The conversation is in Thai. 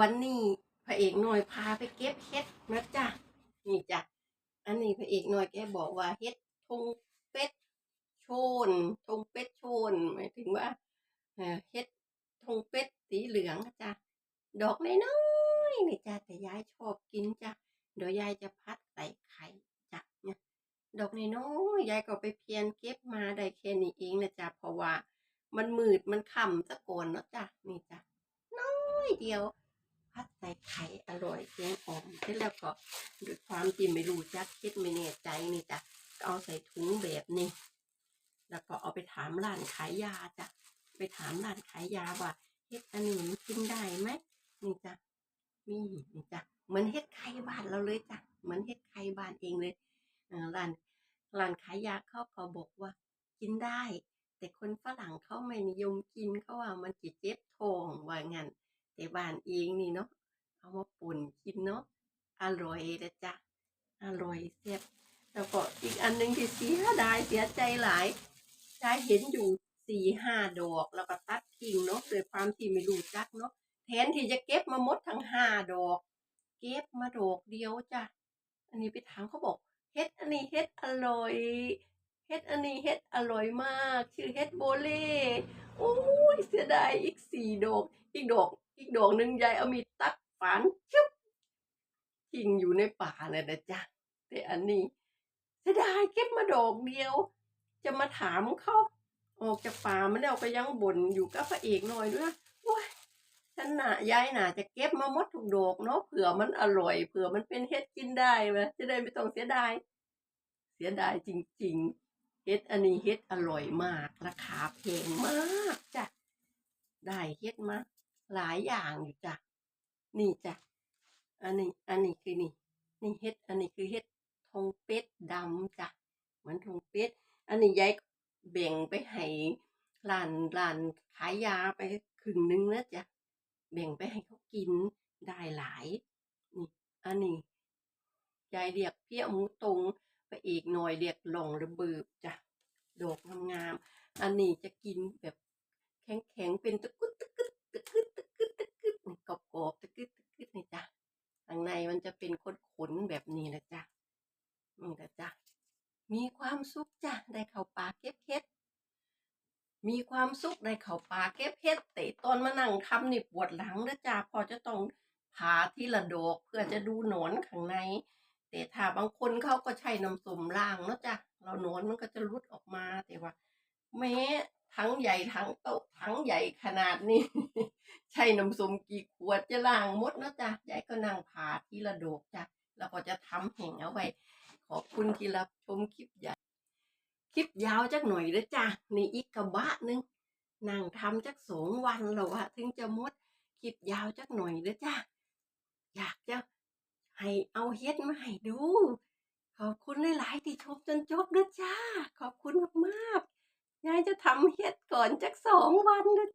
วันนี้พระเอกหน่อยพาไปเก็บเห็ดนะจ๊ะนี่จ้ะอันนี้พระเอกหน่อยแกบอกว่าเห็ดทงเป็ดโชนทงเป็ดโชนหมายถึงว่าเอ่อเห็ดทงเป็ดสีเหลืองนะจ๊ะดอกน้อยๆนี่จ้ะแต่ยายชอบกินจ้ะเดี๋ยวยายจะพัดใส่ไข่จ้ะเนี่ยดอกน้อยๆยายก็ไปเพียนเก็บมาได้แค่นี้เองนะจ๊ะเพราะว่ามันมืดมันค่ำซะก่อนเนาะจ้ะนี่จ้ะน้อยเดียว พัดใส่ไข่อร่อยแกงอ่อมเสร็จแล้วก็ด้วยความที่ไม่รู้จักคิดไม่แน่ใจนี่จ้ะก็เอาใส่ถุงแบบนี้ แล้วก็เอาไปถามร้านขายยาจ้ะไปถามร้านขายยาว่าเฮ็ดอันนี้มันกินได้ไหมนี่จ้ะมีนี่จ้ะเหมือนเฮ็ดไข่บ้านเราเลยจ้ะเหมือนเฮ็ดไข่บ้านเองเลยร้านร้านขายยาเขาก็บอกว่า กินได้ แต่คนฝรั่งเขาไม่นิยมกินเขาว่ามันจะเจ็บท้องว่างั้น แต่บ้านเองนี่เนาะเอามาป่นกินเนาะอร่อยนะจ๊ะอร่อยแซ่บแล้วก็อีกอันหนึงที่เสียดายเสียใจหลายได้เห็นอยู่สี่ห้าดอกแล้วก็ตัดทิ้งเนาะโดยความที่ไม่รู้จักเนาะแทนที่จะเก็บมาหมดทั้งห้าดอก เก็บมาดอกเดียวจ้ะอันนี้ไปถามเขาบอกเฮ็ดอันนี้เฮ็ดอร่อยเฮ็ดอันนี้เฮ็ดอร่อยมาก ชื่อเฮ็ดโบเล่โอ้ยเสียดายอีกสี่ดอกอีกดอก อีกดอกหนึ่งยายเอามีดตัดฝันชุบทิ้งอยู่ในป่าเลยนะจ๊ะแต่อันนี้เสียดายเก็บมาดอกเดียว จะมาถามเขาออกจากป่ามันแล้วก็ยังบ่นอยู่กับพระเอกหน่อยด้วยโอ้ยฉันน่ะยายน่ะจะเก็บมาหมดทุกดอกเนาะเผื่อมันอร่อยเผื่อมันเป็นเฮ็ดกินได้ไหมจะได้ไม่ต้องเสียดายเสียดายจริง ๆ เฮ็ดอันนี้เฮ็ดอร่อยมาก ราคาแพงมากจ้ะได้เฮ็ดมา หลายอย่างอยู่จ้ะนี่จ้ะอันนี้อันนี้คือนี่นี่เฮ็ด อันนี้คือเฮ็ดทงเป็ดดำจ้ะเหมือนทงเป็ด อันนี้ยายแบ่งไปให้ร้านร้านขายยาไปครึ่งนึงนะจ้ะแบ่งไปให้เขากินได้หลายนี่อันนี้ยายเรียกเพี้ยหมูตรงไปอีกหน่อยเรียกหลงระเบิดจ้ะดอกงามๆอันนี้จะกินแบบแข็งๆเป็นตะกุดตะกึดตะกึดต กึดนี่กรอบๆตะกึดตะกึดนี่จ้ะข้างในมันจะเป็นขนๆแบบนี้แหละจ้ะนี่แหละจ้ะมีความสุขจ้ะได้เข้าป่าเก็บเห็ดมีความสุขได้เข้าป่าเก็บเห็ดแต่ตอนมานั่งทำนี่ปวดหลังนะจ้ะพอจะต้องผ่าที่ละดกเพื่อจะดูหนอนข้างใน แต่ถ้าบางคนเขาก็ใช้น้ำส้มล้างเนาะจ้ะเราหนอนมันก็จะรุดออกมาแต่ว่าแม้ทั้งใหญ่ทั้งโตทั้งใหญ่ขนาดนี้ ใช้น้ำส้มกี่ขวดจะล้างหมดนะจ้ะยายก็นั่งผ่าทีละดอกจ้ะแล้วก็จะทำแห่งเอาไว้ ขอบคุณที่รับชมคลิปใหญ่คลิปยาวจักหน่อยเด้อจ้ะนี่อีกกระบะหนึงนั่งทำจักสองวันแล้วอะถึงจะมดคลิปยาวจักหน่อยเด้อจ้ะอยากจะให้เอาเฮ็ดมาให้ดู ขอบคุณหลายๆที่ชมจนจบเด้อจ้า ขอบคุณมากๆยายจะทำเฮ็ดก่อนจักสองวันเด้อ